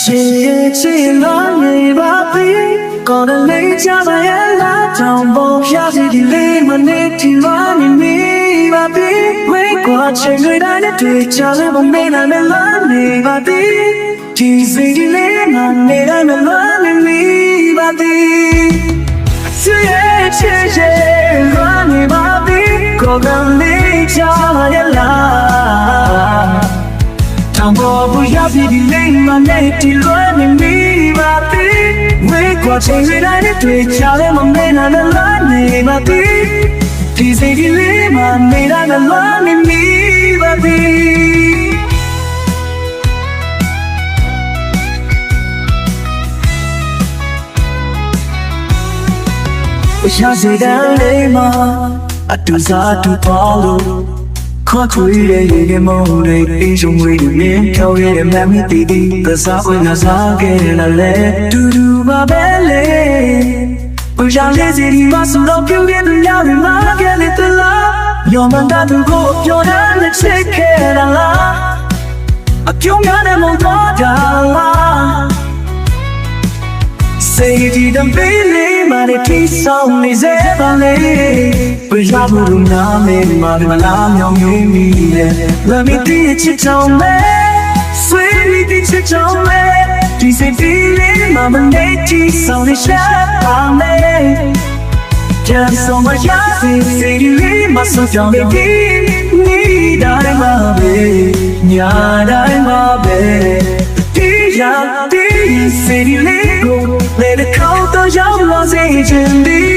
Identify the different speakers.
Speaker 1: ချစ်ရဲ့ချစ်လို့နေပါပြီကောင်းတယ်လေးချပါရဲ့လားတောင်ပေါ်ဖျားစီဒီလေးမနေတီလာနေမိပါပြီဝေးကွာချင်တွေတိုင်းနဲ့တွေ့ချလည်းမမေ့နိုင်မလားနေပါပြီဒီစိတ်ဒီလေးငါနေတိုင်းမလားနေမိပါပြီချစ်ရဲ့ချစ်ရဲ့လို့နေပါပြီကောင်းတယ်လေးချပါရဲ့လား တောင်ပေါ်ဘူးရပြီဒီလိမ့်မနဲ့ဒီလွယ်နေမိပါပြီဝေးကွာချိန်ရတဲ့တွေ့ချလည်းမမေ့နိုင်တဲ့လားနေပါပြီဒီစိတ်ဒီလေးမနေတာနဲ့လားနေမိပါပြီဝရှာစီတဲ့လေးမှာအတူစားတူပေါ်လို့ ခွာခွေတဲ့ရေကမောင်လေးအင်းဆုံးဝေးနေထောက်ရတဲ့မမီတီတီသစားဝင်လာစားခဲ့လာလေတူတူပါပဲလေပူရှာလေးစီဒီမဆူတော့ပြုံးတဲ့သူများတွေမှာခဲ့လေတလားညမန်တာသူကိုပြောတဲ့လက်ချက်ခဲ့လာလားအပြုံးများတဲ့မောင်တော့ Billy Money Peace Song is everly We love you now me Money my love you me me Let me be a chit on me Sweet me be chit on me This is feeling Mama Nate Song is shut on me Just so much yassy Say you leave my soul down the deep Need I my baby Need I my baby တရားတည်စီလေးကိုလေတစ်ခေါက်တော့ရောက်လာ စေချင်သည်